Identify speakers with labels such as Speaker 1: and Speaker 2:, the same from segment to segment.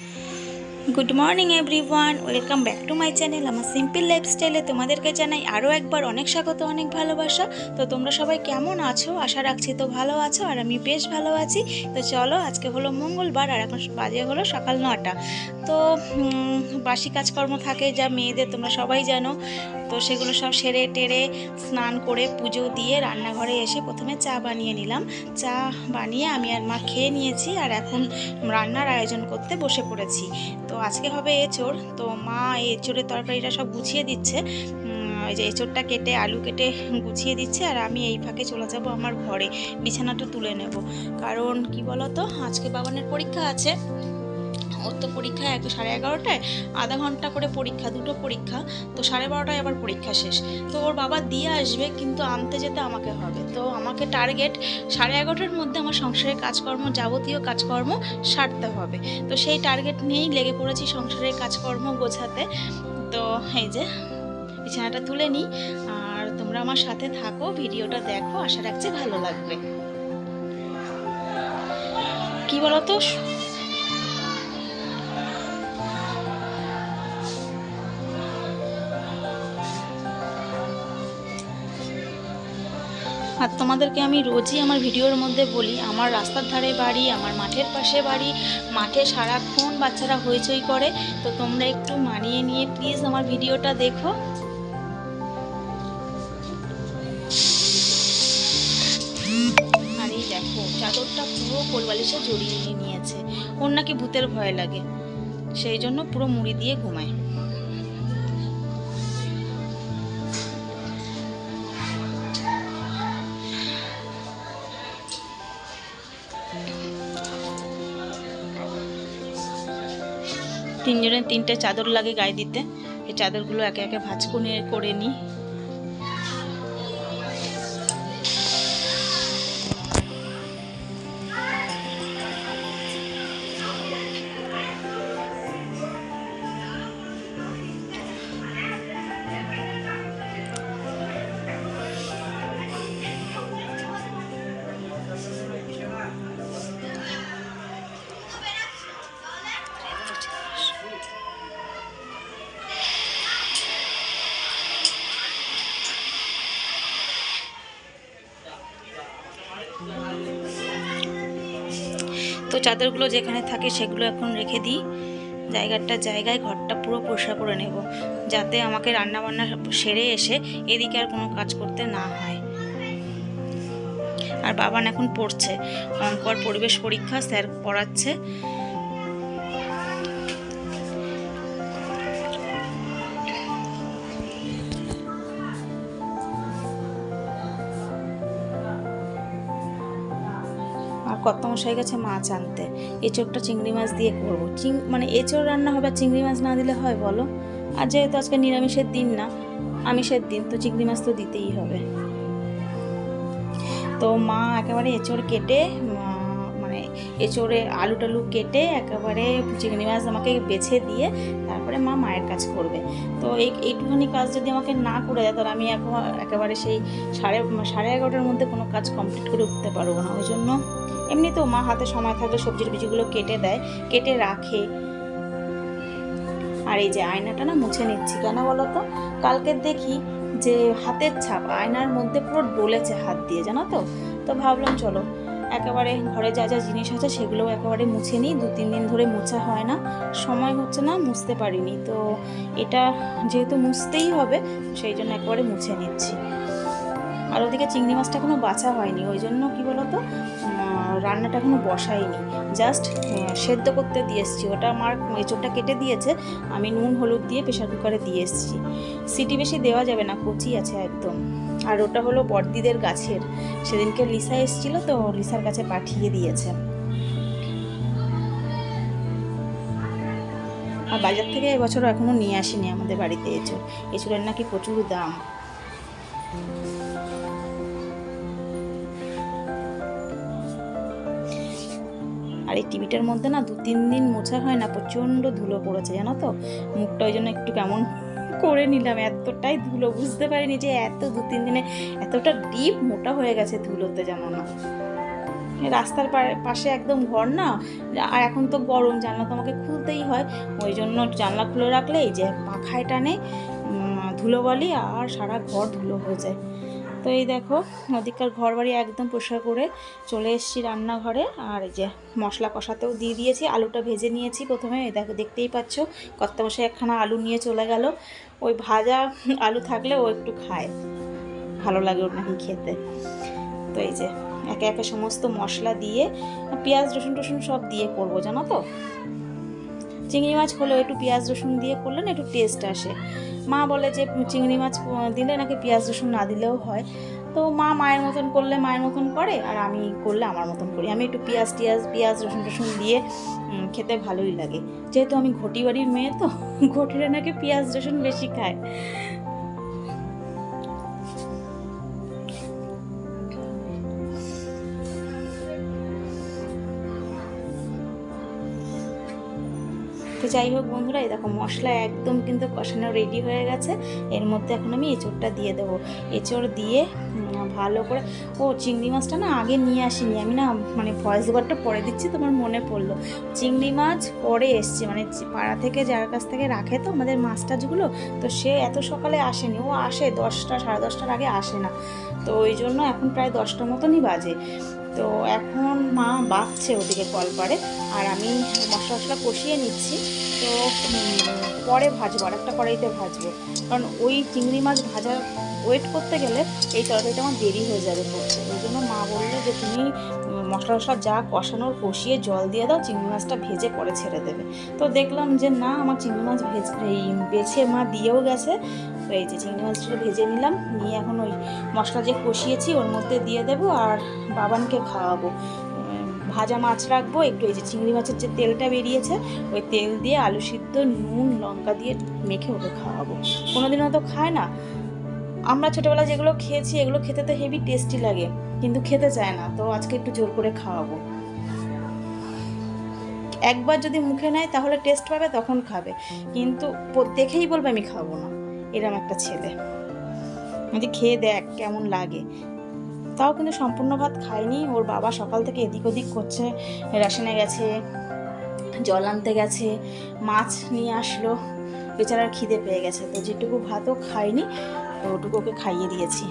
Speaker 1: Mm-hmm. Good morning everyone welcome back to my channel আমার simple লাইফস্টাইলে তোমাদেরকে জানাই আরও একবার অনেক স্বাগত, অনেক ভালোবাসা। তো তোমরা সবাই কেমন আছো? আশা রাখছি তো ভালো আছো, আর আমি বেশ ভালো আছি। তো চলো, আজকে হলো মঙ্গলবার, আর এখন বাজে হলো সকাল নটা। তো বাসি কাজকর্ম থাকে, যা মেয়েদের তোমরা সবাই জানো। তো সেগুলো সব সেরে টেরে স্নান করে পুজো দিয়ে রান্নাঘরে এসে প্রথমে চা বানিয়ে নিলাম। চা বানিয়ে আমি আর মা খেয়ে নিয়েছি, আর এখন রান্নার আয়োজন করতে বসে পড়েছি। তো আজকে হবে এঁচোড়। তো মা এঁচোড়ের তরকারিটা সব গুছিয়ে দিচ্ছে। ওই যে এঁচোড়টা কেটে, আলু কেটে গুছিয়ে দিচ্ছে আর আমি এই ফাঁকে চলে যাব আমার ঘরে। বিছানাটা তুলে নেব। কারণ কি বলতো? আজকে বাবানের পরীক্ষা আছে। ওর তো পরীক্ষা এক সাড়ে এগারোটায়, আধা ঘণ্টা করে পরীক্ষা, দুটো পরীক্ষা, তো সাড়ে বারোটায় আবার পরীক্ষা শেষ। তো ওর বাবা দিয়ে আসবে কিন্তু আনতে যেতে আমাকে হবে। তো আমাকে টার্গেট সাড়ে এগারোটার মধ্যে আমার সংসারের কাজকর্ম যাবতীয় কাজকর্ম সারতে হবে। তো সেই টার্গেট নিয়েই লেগে পড়েছি সংসারের কাজকর্ম গোছাতে। তো এই যে, বিছানাটা তুলে নিই। আর তোমরা আমার সাথে থাকো, ভিডিওটা দেখো। আশা রাখছি ভালো লাগবে। কি বলতো? আর তোমাদেরকে আমি রোজই আমার ভিডিওর মধ্যে বলি, আমার রাস্তার ধারে বাড়ি, আমার মাঠের পাশে বাড়ি, মাঠে সারাক্ষণ বাচ্চারা হইচই করে, তো তোমরা একটু মানিয়ে নিয়ে প্লিজ আমার ভিডিওটা দেখো। আর এই দেখো, চাদরটা পুরো কোলবালিশে জড়িয়ে নিয়েছে, ওর নাকি ভূতের ভয় লাগে, সেই জন্য পুরো মুড়ি দিয়ে ঘুমায়। তিনজনের তিনটে চাদর লাগে গায়ে দিতে। এই চাদরগুলো একে একে ভাঁজ করে নিই। তো চাদরগুলো যেখানে থাকে সেগুলো এখন রেখে দিই। জায়গাটা জায়গায়, ঘরটা পুরো পরিষ্কার করে নেব যাতে আমাকে রান্না বান্না সেরে এসে এদিকে আর কোনো কাজ করতে না হয়। আর বাবান এখন পড়ছে। অঙ্কর পরিবেশ পরীক্ষা স্যার পড়াচ্ছে। কত গেছে মাছ আনতে এঁচোড়টা চিংড়ি মাছ দিয়ে করব। চিং মানে এঁচোড় রান্না হবে চিংড়ি মাছ না দিলে হয় বলো? আর যেহেতু আজকে নিরামিষের দিন না, আমিষের দিন, তো চিংড়ি মাছ তো দিতেই হবে। তো মা একেবারে এঁচোড় কেটে মানে এঁচোড়ে আলু টালু কেটে একেবারে চিংড়ি মাছ আমাকে বেছে দিয়ে তারপরে মা মায়ের কাজ করবে। তো এই, এইটুখানি কাজ যদি আমাকে না করে দেয়, তাহলে আমি এখন একেবারে সেই সাড়ে সাড়ে এগারোটার মধ্যে কোনো কাজ কমপ্লিট করে উঠতে পারব না। ওই জন্য এমনিতেও মা হাতে সময় থাকলে সবজির বীজগুলো কেটে দেয় কেটে রাখে। আর এই যে আয়নাটা না মুছে নিচ্ছি কেন বলো তো? কালকে দেখি যে হাতের ছাপ আয়নার মধ্যে পুরো ডলেছে হাত দিয়ে জানো তো? তো ভাবলাম চলো একেবারে ঘরে যা যা জিনিস আছে সেগুলোও একেবারে মুছে নিই দু তিন দিন ধরে মোছা হয় না সময় হচ্ছে না মুছতে পারিনি। তো এটা যেহেতু মুছতেই হবে সেই জন্য একেবারে মুছে নিচ্ছি। আর ওদিকে চিংড়ি মাছটা কোনো বাছা হয়নি ওই জন্য কী বলতো উম, রান্নাটা এখনও বসাইনি। জাস্ট সেদ্ধ করতে দিয়ে এসেছি। ওটা আমার এঁচোড়টা কেটে দিয়েছে। আমি নুন, হলুদ দিয়ে প্রেশার কুকারে দিয়ে এসেছি। সিটি বেশি দেওয়া যাবে না, কচি আছে একদম। আর ওটা হলো বর্দিদের গাছের। সেদিনকে লিসা এসেছিল তো লিসার কাছে পাঠিয়ে দিয়েছে। আর বাজার থেকে এবছর এখনও নিয়ে আসিনি আমাদের বাড়িতে এঁচোড়। এঁচোড়ের নাকি প্রচুর দাম। এই টিভিটার মধ্যে না দু তিন দিন মোছা হয় না, প্রচণ্ড ধুলো পড়েছে, জানো তো? মুখটা ওই জন্য একটু কেমন করে নিলাম, এতটাই ধুলো, বুঝতে পারিনি যে এত দু তিন দিনে এতটা ডিপ মোটা হয়ে গেছে ধুলোতে জানো না। রাস্তার পাশে একদম ঘর না, আর এখন তো গরম, জানলা তো আমাকে খুলতেই হয়, ওই জন্য জানলা খুলে রাখলে এই যে পাখায় টানে ধুলো বলি আর সারা ঘর ধুলো হয়ে যায়। তো এই দেখো ওদিককার ঘর বাড়ি একদম পরিষ্কার করে চলে এসেছি রান্নাঘরে। আর এই যে মশলা কষাতেও দিয়ে দিয়েছি, আলুটা ভেজে নিয়েছি প্রথমে। এই দেখো, দেখতেই পাচ্ছ কর্তা বসে একখানা আলু নিয়ে চলে গেল। ওই ভাজা আলু থাকলে ও একটু খায়, ভালো লাগে ওর নাকি খেতে। তো এই যে একে একে সমস্ত মশলা দিয়ে, পেঁয়াজ, রসুন, টসুন সব দিয়ে করব, জানো তো? চিংড়ি মাছ হলেও একটু পেঁয়াজ, রসুন দিয়ে করলে না একটু টেস্ট আসে। মা বলে যে চিংড়ি মাছ দিলে নাকি পেঁয়াজ রসুন না দিলেও হয়। তো মা মায়ের মতন করলে মায়ের মতন করে, আর আমি করলে আমার মতন করি। আমি একটু পেঁয়াজ টিয়াজ, পেঁয়াজ রসুন টসুন দিয়ে খেতে ভালোই লাগে। যেহেতু আমি ঘটি বাড়ির মেয়ে তো, ঘটিরা নাকি পেঁয়াজ রসুন বেশি খায়। যাই হোক বন্ধুরা, এই দেখো মশলা একদম কিন্তু কষানো রেডি হয়ে গেছে। এর মধ্যে এখন আমি এঁচোড়টা দিয়ে দেবো। এঁচোড় দিয়ে ভালো করে, ও চিংড়ি মাছটা না আগে নিয়ে আসিনি। আমি না মানে ভয়েস ওভারটা পরে দিচ্ছি, তোমার মনে পড়ল। চিংড়ি মাছ পরে এসছে মানে পাড়া থেকে যার কাছ থেকে রাখে তো আমাদের মাছ টাছগুলো তো সে এত সকালে আসেনি। ও আসে দশটা, সাড়ে দশটার আগে আসে না। তো ওই জন্য এখন প্রায় দশটা মতনই বাজে। তো এখন মা বাঁচছে ওদিকে কলপারে আর আমি মশলা মশলা কষিয়ে নিচ্ছি। তো পরে ভাজবো, আর একটা কড়াইতে ভাজবো। কারণ ওই চিংড়ি মাছ ভাজা ওয়েট করতে গেলে এই তরকারিটা আমার দেরি হয়ে যাবে করতে। ওই জন্য মা বলল যে, তুমি মশলা মশলা যা কষানোর কষিয়ে জল দিয়ে দাও, চিংড়ি মাছটা ভেজে পরে ছেড়ে দেবে। তো দেখলাম যে, না, আমার চিংড়ি মাছ ভেজ বেছে মা দিয়েও গেছে। তো এই যে চিংড়ি মাছটা ভেজে নিলাম। নিয়ে এখন ওই মশলা যে কষিয়েছি, ওর মধ্যে দিয়ে দেবো আর বাবানকে খাওয়াবো। ভাজা মাছ রাখব। একটু এই যে চিংড়ি মাছের যে তেলটা বেরিয়েছে, ওই তেল দিয়ে আলু সিদ্ধ, নুন, লঙ্কা দিয়ে মেখে ওকে খাওয়াবো। কোনোদিনও হয়তো খায় না। আমরা ছোটোবেলায় যেগুলো খেয়েছি, এগুলো খেতে তো হেভি টেস্টি লাগে, কিন্তু খেতে চায় না। তো আজকে একটু জোর করে খাওয়াবো। একবার যদি মুখে নেয়, তাহলে টেস্ট পাবে, তখন খাবে। কিন্তু দেখেই বলবে আমি খাব না। এরম একটা ছেলে। যদি খেয়ে দেখ কেমন লাগে। তাও কিন্তু সম্পূর্ণ ভাত খায়নি। ওর বাবা সকাল থেকে এদিক ওদিক করছে, রেশনে গেছে, জল আনতে গেছে, মাছ নিয়ে আসলো। বেচারার খিদে পেয়ে গেছে। তো যেটুকু ভাতও খায়নি, ওটুকু ওকে খাইয়ে দিয়েছি।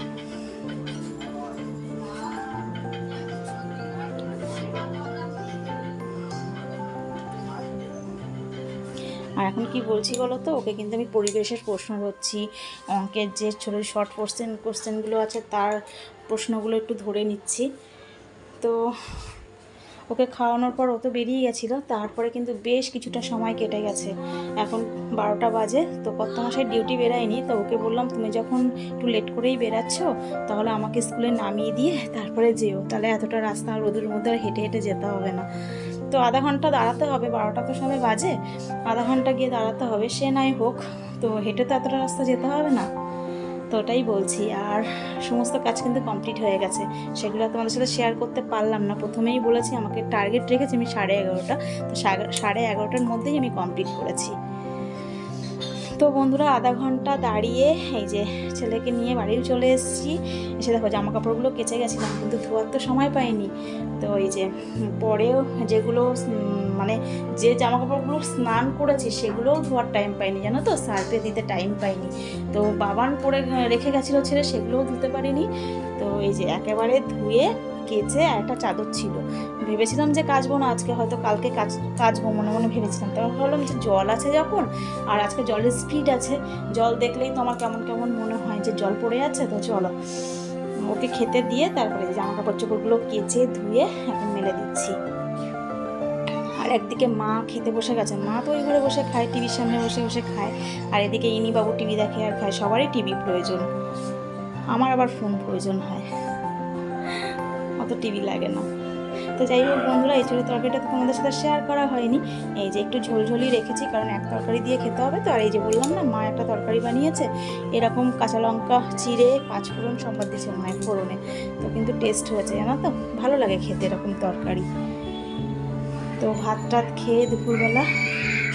Speaker 1: এখন কি বলছি বলো তো? ওকে কিন্তু আমি পরিবেশের প্রশ্ন করছি। অঙ্কের যে ছোটো শর্ট কোশ্চেন কোশ্চেনগুলো আছে, তার প্রশ্নগুলো একটু ধরে নিচ্ছি। তো ওকে খাওয়ানোর পর ও তো বেরিয়ে গেছিল, তারপরে কিন্তু বেশ কিছুটা সময় কেটে গেছে। এখন বারোটা বাজে, তো কত মাসের ডিউটি বেরায়নি, তো ওকে বললাম, তুমি যখন একটু লেট করেই বেরাচ্ছ, তাহলে আমাকে স্কুলে নামিয়ে দিয়ে তারপরে যেও। তাহলে এতটা রাস্তা রোদের মধ্যে আর হেঁটে হেঁটে যেতে হবে না। তো আধা ঘণ্টা দাঁড়াতে হবে, বারোটা তো সময় বাজে। আধা ঘণ্টা গিয়ে দাঁড়াতে হবে, সে নাই হোক, তো হেঁটে তো এতটা রাস্তা যেতে হবে না। তো ওটাই বলছি, আর সমস্ত কাজ কিন্তু কমপ্লিট হয়ে গেছে। সেগুলো তোমাদের সাথে শেয়ার করতে পারলাম না। প্রথমেই বলেছি, আমাকে টার্গেট রেখেছি আমি সাড়ে এগারোটা, তো সাড়ে এগারোটার মধ্যেই আমি কমপ্লিট করেছি। তো বন্ধুরা আধা ঘণ্টা দাঁড়িয়ে এই যে ছেলেকে নিয়ে বাড়িও চলে এসেছি। এসে দেখো জামা কাপড়গুলো কেচে গেছিলাম, কিন্তু ধোয়ার তো সময় পাইনি। তো এই যে পরেও যেগুলো মানে যে জামা কাপড়গুলো স্নান করেছি, সেগুলোও ধোয়ার টাইম পাইনি, জানো তো? সার্ফে দিতে টাইম পাইনি। তো বাবান পরে রেখে গেছিল ছেলে সেগুলোও ধুতে পারিনি। তো এই যে একেবারে ধুয়ে, কেচে একটা চাদর ছিল। ভেবেছিলাম যে কাচবো না, আজকে হয়তো কালকে কাজ কাচবো, মনে মনে ভেবেছিলাম। তারপর ভাবলাম যে জল আছে যখন, আর আজকে জলের স্পিড আছে, জল দেখলেই তো আমার কেমন কেমন মনে হয় যে জল পড়ে আছে তো চলো। ওকে খেতে দিয়ে তারপরে জামা কাপড় চোপড়গুলো কেচে ধুয়ে এখন মেলে দিচ্ছি। আর একদিকে মা খেতে বসে গেছে। মা তো ওই ঘরে বসে খায়, টিভির সামনে বসে বসে খায়। আর এদিকে ইনি বাবু টিভি দেখে আর খায়, সবারই টিভি প্রয়োজন। আমার আবার ফোন প্রয়োজন হয়। অত টিভি লাগে না। তো যাই হোক বন্ধুরা, এই চুরি তরকারিটা তো তোমাদের সাথে শেয়ার করা হয়নি। এই যে একটু ঝোলঝোলই রেখেছি, কারণ এক তরকারি দিয়ে খেতে হবে তো। আর এই যে বললাম না, মা একটা তরকারি বানিয়েছে। এরকম কাঁচা লঙ্কা, চিড়ে, পাঁচফোড়ন সম্বাদ দিয়েছে মায়ের ফোড়নে। তো কিন্তু টেস্ট হয়েছে, জানো তো? ভালো লাগে খেতে এরকম তরকারি। তো ভাত টাত খেয়ে দুপুরবেলা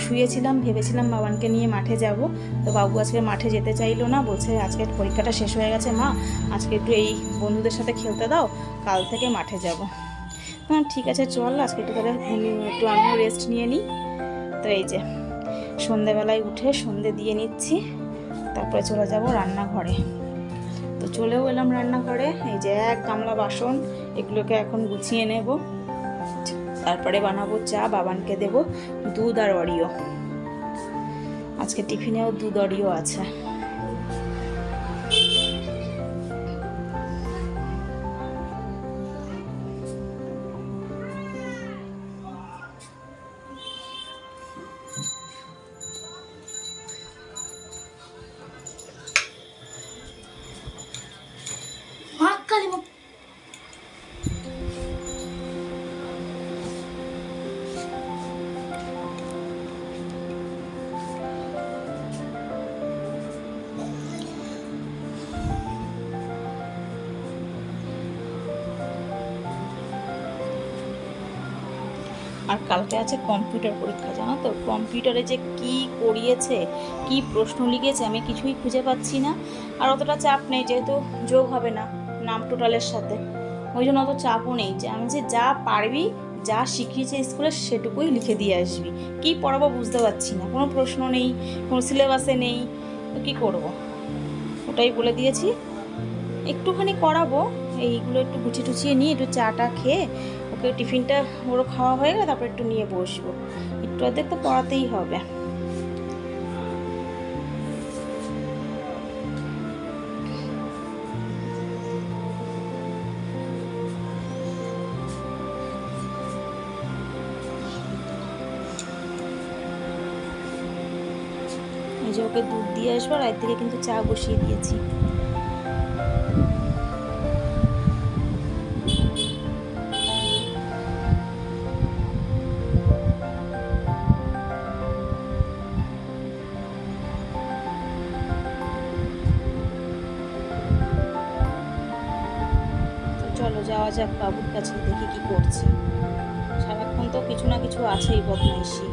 Speaker 1: শুয়েছিলাম, ভেবেছিলাম বাবানকে নিয়ে মাঠে যাব। তো বাবু আজকে মাঠে যেতে চাইলো না, বলছে আজকে পরীক্ষাটা শেষ হয়ে গেছে মা, আজকে একটু এই বন্ধুদের সাথে খেলতে দাও, কাল থেকে মাঠে যাব। ঠিক আছে, চল, আজকে একটু তাহলে একটু আমিও রেস্ট নিয়ে নিই। তো এই যে, সন্ধেবেলায় উঠে সন্ধে দিয়ে নিচ্ছি, তারপরে চলে যাব রান্নাঘরে। তো চলেও এলাম রান্নাঘরে, এই যে এক গামলা বাসন, এগুলোকে এখন গুছিয়ে নেব। তারপরে বানাবো চা, বাবানকে দেব দুধ আর অরিও আজকে টিফিনেও দুধ অরিও আছে। আর কালকে আছে কম্পিউটার পরীক্ষা, জানো তো? কম্পিউটারে যে কি করিয়েছে, কি প্রশ্ন লিখেছে, আমি কিছুই খুঁজে পাচ্ছি না। আর অতটা চাপ নেই, যেহেতু যোগ হবে না, নাম টোটালের সাথে। ওই জন্য অত চাপও নেই যে আমি যে যা পারবি, যা শিখিয়েছে স্কুলে সেটুকুই লিখে দিয়ে আসবি। কি পড়াবো বুঝতে পারছি না, কোনো প্রশ্ন নেই, কোনো সিলেবাসে নেই, তো কী করব? ওটাই বলে দিয়েছি। একটুখানি করাবো, এইগুলো একটু গুছিয়ে টুছিয়ে নিয়ে একটু চাটা খেয়ে ওকে টিফিনটা ওরও খাওয়া হয়ে গেলে, তারপর একটু নিয়ে বসবো। একটু অর্ধেক তো পড়াতেই হবে। যে ওকে দুধ দিয়ে আসব আর একদিকে কিন্তু চা বসিয়ে দিয়েছি। যাক বাবুর কাছে দেখি কি করছে। সারাক্ষণ তো কিছু না কিছু আছেই বদমাইশি।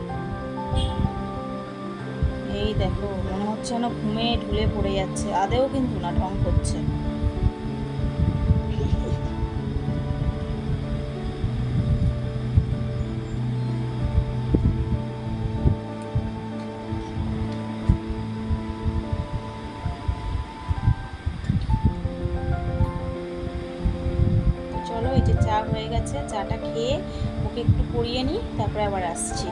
Speaker 1: এই দেখো, মনে হচ্ছে যেন ঘুমে ঢুলে পড়ে যাচ্ছে, আদেও কিন্তু না ঢং করছে। খেয়ে ওকে একটু পরিয়ে নিই তারপরে আবার আসছি।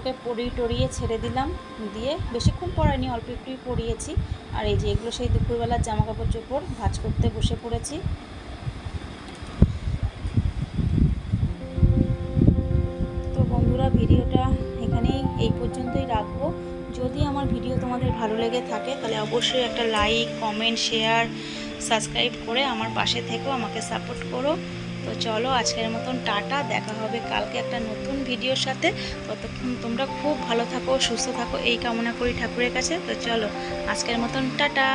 Speaker 1: ওকে পরিয়ে টরিয়ে ছেড়ে দিলাম। দিয়ে বেশিক্ষণ পরাইনি অল্প একটুই পরিয়েছি। আর এই যে এগুলো সেই দুপুরবেলার জামা কাপড় চোপড়, ভাজ করতে বসে পড়েছি। তো বন্ধুরা, ভিডিওটা এখানেই এই পর্যন্তই রাখব। যদি আমার ভিডিও তোমাদের ভালো লেগে থাকে, তাহলে অবশ্যই একটা লাইক কমেন্ট শেয়ার সাবস্ক্রাইব করে আমার পাশে থেকেও আমাকে সাপোর্ট করো। তো চলো আজকের মতন টাটা, দেখা হবে কালকে একটা নতুন ভিডিওর সাথে। ততক্ষণ তোমরা খুব ভালো থাকো, সুস্থ থাকো, এই কামনা করি ঠাকুরের কাছে। তো চলো, আজকের মতন টাটা।